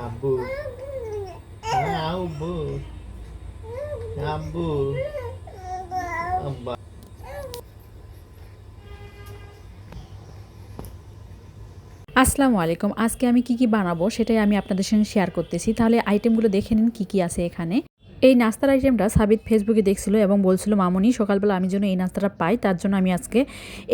আব্বু আব্বু আব্বু আব্বা আসসালামু আলাইকুম। আজকে আমি কি কি বানাবো সেটাই আমি আপনাদের সঙ্গে শেয়ার করতেছি। তাহলে আইটেমগুলো দেখে নিন কি কি আছে এখানে। এই নাস্তার আইটেমটা সাবিত ফেসবুকে দেখছিল এবং বলছিল, মামনি, সকালবেলা আমি যেন এই নাস্তাটা পাই, তার জন্য আমি আজকে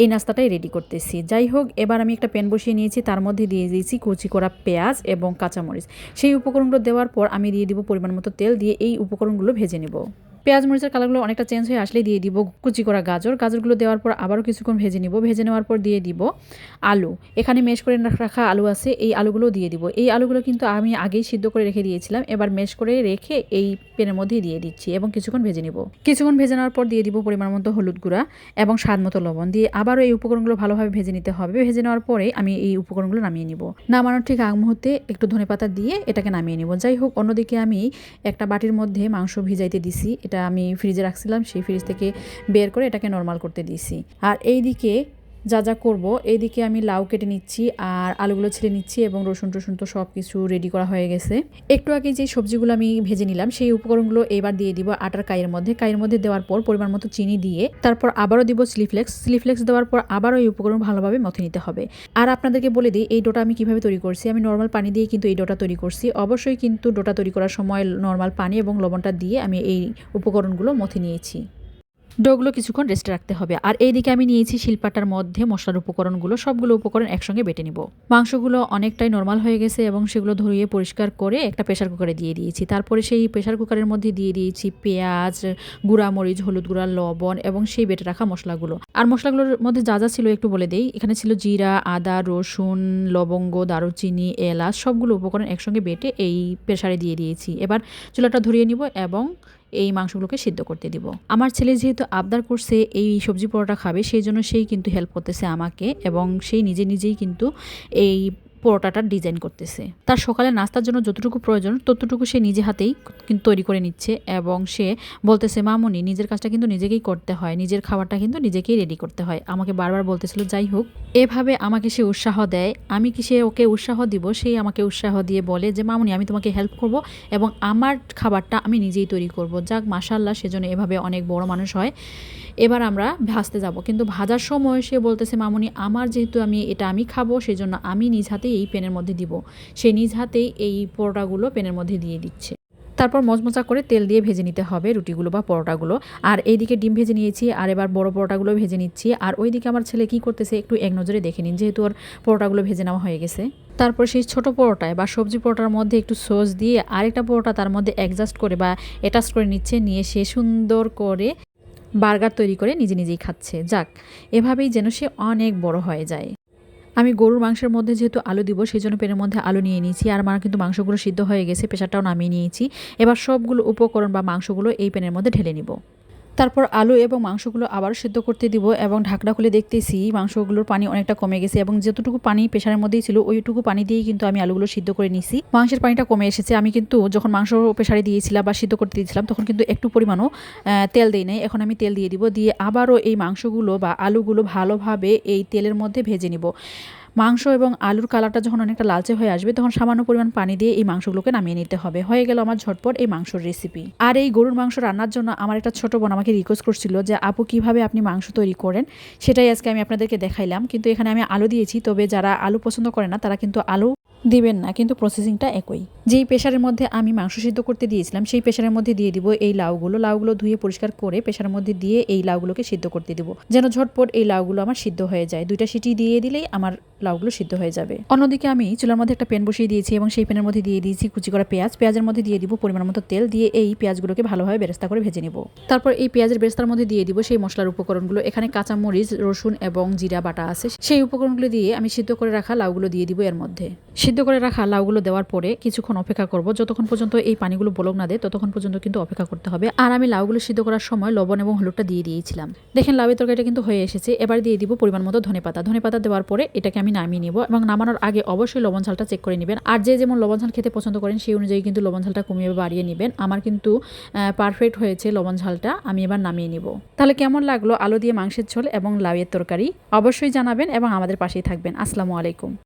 এই নাস্তাটাই রেডি করতেছি। যাই হোক, এবার আমি একটা প্যান বসিয়ে নিয়েছি, তার মধ্যে দিয়ে দিয়েছি কুচি করা পেঁয়াজ এবং কাঁচামরিচ। সেই উপকরণগুলো দেওয়ার পর আমি দিয়ে দিব পরিমাণ মতো তেল দিয়ে এই উপকরণগুলো ভেজে নেব। পেঁয়াজ মরিচের কালারগুলো অনেকটা চেঞ্জ হয়ে আসলে দিয়ে দিব কুচি করা গাজর। গাজরগুলো দেওয়ার পর আবারও কিছুক্ষণ ভেজে নিব। ভেজে নেওয়ার পর দিয়ে দিব আলু। এখানে মেশ করে রাখা আলু আছে, এই আলুগুলো দিয়ে দিব। এই আলুগুলো কিন্তু আমি আগেই সিদ্ধ করে রেখে দিয়েছিলাম। এবার মেশ করে রেখে এই পেনের মধ্যেই দিয়ে দিচ্ছি এবং কিছুক্ষণ ভেজে নিব। কিছুক্ষণ ভেজে নেওয়ার পর দিয়ে দিব পরিমাণ মতো হলুদ গুঁড়া এবং স্বাদ মতো লবণ। দিয়ে আবারও এই উপকরণগুলো ভালোভাবে ভেজে নিতে হবে। ভেজে নেওয়ার পরে আমি এই উপকরণগুলো নামিয়ে নিব। নামানোর ঠিক আগ মুহূর্তে একটু ধনেপাতা দিয়ে এটাকে নামিয়ে নিব। যাই হোক, অন্যদিকে আমি একটা বাটির মধ্যে মাংস ভিজাইতে দিছি। এটা আমি ফ্রিজে রাখছিলাম সেই ফ্রিজ থেকে বের করে এটাকে নর্মাল করতে দিয়েছি। আর এইদিকে যা যা করব এইদিকে আমি লাউ কেটে নিচ্ছি আর আলুগুলো ছেড়ে নিচ্ছি এবং রসুন টসুন তো সব কিছু রেডি করা হয়ে গেছে। একটু আগে যে সবজিগুলো আমি ভেজে নিলাম, সেই উপকরণগুলো এবার দিয়ে দিব আটার কাইয়ের মধ্যে। কাইয়ের মধ্যে দেওয়ার পর পরিমাণ মতো চিনি দিয়ে তারপর আবারও দিব স্লিফ্লেক্স স্লিফ্লেক্স দেওয়ার পর আবারও এই উপকরণ ভালোভাবে মথে নিতে হবে। আর আপনাদেরকে বলে দিই, এই ডোটা আমি কীভাবে তৈরি করছি? আমি নর্মাল পানি দিয়ে কিন্তু এই ডোটা তৈরি করছি। অবশ্যই কিন্তু ডোটা তৈরি করার সময় নর্মাল পানি এবং লবণটা দিয়ে আমি এই উপকরণগুলো মথে নিয়েছি। ডোগুলো কিছুক্ষণ রেস্টে রাখতে হবে। আর এইদিকে আমি নিয়েছি শিলপাটার মধ্যে মশলার উপকরণগুলো, সবগুলো উপকরণ একসঙ্গে বেটে নিব। মাংসগুলো অনেকটাই নর্মাল হয়ে গেছে এবং সেগুলো ধরিয়ে পরিষ্কার করে একটা প্রেশার কুকারে দিয়ে দিয়েছি। তারপরে সেই প্রেশার কুকারের মধ্যে দিয়ে দিয়েছি পেঁয়াজ মরিচ হলুদ গুঁড়া, লবণ এবং সেই বেটে রাখা মশলাগুলো। আর মশলাগুলোর মধ্যে যা যা ছিল একটু বলে দেই। এখানে ছিল জিরা, আদা, রসুন, লবঙ্গ, দারুচিনি, এলাচ সবগুলো উপকরণ একসঙ্গে বেটে এই প্রেশারে দিয়ে দিয়েছি। এবার চুলাটা ধরিয়ে নিব এবং এই মাংসগুলোকে সিদ্ধ করতে দিব। আমার ছেলে যেহেতু আবদার করছে এই সবজি পরোটা খাবে, সেই জন্য সেই কিন্তু হেল্প করতেছে আমাকে এবং সেই নিজে নিজেই কিন্তু এই পরোটাটার ডিজাইন করতেছে। তার সকালে নাস্তার জন্য যতটুকু প্রয়োজন, ততটুকু সে নিজে হাতেই কিন্তু তৈরি করে নিচ্ছে এবং সে বলতেছে, মামনি, নিজের কাজটা কিন্তু নিজেকেই করতে হয়। নিজের খাবারটা কিন্তু নিজেকেই রেডি করতে হয়। আমাকে বারবার বলতেছিল, যাই হোক, এভাবে আমাকে সে উৎসাহ দেয়। আমি কি সে ওকে উৎসাহ দিব? সেই আমাকে উৎসাহ দিয়ে বলে যে, মামনি, আমি তোমাকে হেল্প করব এবং আমার খাবারটা আমি নিজেই তৈরি করব। যাক মাসাল্লাহ সেজন্য এভাবে অনেক বড় মানুষ হয়। এবার আমরা ভাজতে যাব। কিন্তু ভাজার সময় সে বলতেছে, মামনি, আমার যেহেতু আমি এটা আমি খাব সেই জন্য আমি নিজ হাতেই এই পেনের মধ্যে দিব। সে নিজ হাতেই এই পরোটাগুলো পেনের মধ্যে দিয়ে দিচ্ছে। তারপর মচমচা করে তেল দিয়ে ভেজে নিতে হবে রুটিগুলো বা পরোটাগুলো। আর এইদিকে ডিম ভেজে নিয়েছি, আর এবার বড় পরোটাগুলো ভেজে নিচ্ছি। আর ওইদিকে আমার ছেলে কি করতেছে একটু এক নজরে দেখে নিন, যেহেতু ওর পরোটাগুলো ভেজে নেওয়া হয়ে গেছে। তারপর সেই ছোট পরোটায় বা সবজি পরোটার মধ্যে একটু সস দিয়ে আরেকটা পরোটা তার মধ্যে অ্যাডজাস্ট করে বা অ্যাটাচ করে নিচ্ছে, নিয়ে সে সুন্দর করে বার্গার তৈরি করে নিজে নিজেই খাচ্ছে। যাক, এভাবেই যেন সে অনেক বড় হয়ে যায়। আমি গরুর মাংসের মধ্যে যেহেতু আলু দিব সেই জন্য পেনের মধ্যে আলু নিয়ে নিয়েছি। আর আমার কিন্তু মাংসগুলো সিদ্ধ হয়ে গেছে প্রেশারটাও নামিয়ে নিয়েছি। এবার সবগুলো উপকরণ বা মাংসগুলো এই পেনের মধ্যে ঢেলে নিব। তারপর আলু এবং মাংসগুলো আবার সিদ্ধ করতে দিব এবং ঢাকনা খুলে দেখতেছি মাংসগুলোর পানি অনেকটা কমে গেছে এবং যতটুকু পানি প্রেশারের মধ্যেই ছিল, ওইটুকু পানি দিয়েই কিন্তু আমি আলুগুলো সিদ্ধ করে নিছি। মাংসের পানিটা কমে এসেছে। আমি কিন্তু যখন মাংস প্রেশারে দিয়েছিলাম বা সিদ্ধ করতে দিয়েছিলাম, তখন কিন্তু একটু পরিমাণও তেল দিই নাই। এখন আমি তেল দিয়ে দিব। দিয়ে আবারও এই মাংসগুলো বা আলুগুলো ভালোভাবে এই তেলের মধ্যে ভেজে নিব। মাংস এবং আলুর কালারটা যখন অনেকটা লালচে হয়ে আসবে, তখন সামান্য পরিমাণ পানি দিয়ে এই মাংসগুলোকে নামিয়ে নিতে হবে। হয়ে গেল আমার ঝটপট এই মাংসর রেসিপি আর এই গরুর মাংস রান্নার জন্য আমার একটা ছোট বোন আমাকে রিকোয়েস্ট করছিল যে, আপু, কীভাবে আপনি মাংস তৈরি করেন? সেটাই আজকে আমি আপনাদেরকে দেখাইলাম। কিন্তু এখানে আমি আলু দিয়েছি। তবে যারা আলু পছন্দ করে না, তারা কিন্তু আলু দিবেন না, কিন্তু প্রসেসিংটা একই। যেই প্রেশারের মধ্যে আমি মাংস সিদ্ধ করতে দিয়েছিলাম, সেই প্রেশারের মধ্যে দিয়ে দিব এই লাউগুলো। লাউগুলো ধুয়ে পরিষ্কার করে প্রেশারের মধ্যে দিয়ে এই লাউগুলোকে সিদ্ধ করতে দিব। যেন ঝটপট এই লাউগুলো আমার সিদ্ধ হয়ে যায়। দুইটা সিটি দিয়ে দিলেই আমার লাউগুলো সিদ্ধ হয়ে যাবে। অন্যদিকে আমি চুলার মধ্যে একটা প্যান বসিয়ে দিয়েছি এবং সেই প্যানের মধ্যে দিয়ে দিয়েছি কুচি করা পেঁয়াজ। পেঁয়াজের মধ্যে দিয়ে দিব পরিমাণ মতো তেল দিয়ে এই পেঁয়াজগুলোকে ভালোভাবে বেরেস্তা করে ভেজে নিব। তারপর এই পেঁয়াজের বেরেস্তার মধ্যে দিয়ে দিব সেই মশলার উপকরণগুলো। এখানে কাঁচামরিচ, রসুন এবং জিরা বাটা আছে। সেই উপকরণগুলো দিয়ে আমি সিদ্ধ করে রাখা লাউগুলো দিয়ে দিব এর মধ্যে। সিদ্ধ করে রাখা লাউগুলো দেওয়ার পরে কিছুক্ষণ অপেক্ষা করব। যতক্ষণ পর্যন্ত এই পানিগুলো বলক না দেয়, ততক্ষণ পর্যন্ত কিন্তু অপেক্ষা করতে হবে। আর আমি লাউগুলো সিদ্ধ করার সময় লবণ এবং হলুদটা দিয়ে দিয়েছিলাম। দেখেন, লাউয়ের তরকারিটা কিন্তু হয়ে এসেছে। এবার দিয়ে দিব পরিমাণ মতো ধনেপাতা ধনেপাতা দেওয়ার পরে এটাকে আমি নামিয়ে নিব এবং নামানোর আগে অবশ্যই লবণ ঝালটা চেক করে নেবেন। আর যে যেমন লবণ ঝাল খেতে পছন্দ করেন, সেই অনুযায়ী কিন্তু লবণ ঝালটা কমিয়ে বাড়িয়ে নেবেন। আমার কিন্তু পারফেক্ট হয়েছে লবণ ঝালটা। আমি এবার নামিয়ে নিব। তাহলে কেমন লাগল আলু দিয়ে মাংসের ঝোল এবং লাউয়ের তরকারি? অবশ্যই জানাবেন এবং আমাদের পাশেই থাকবেন। আসসালামু আলাইকুম।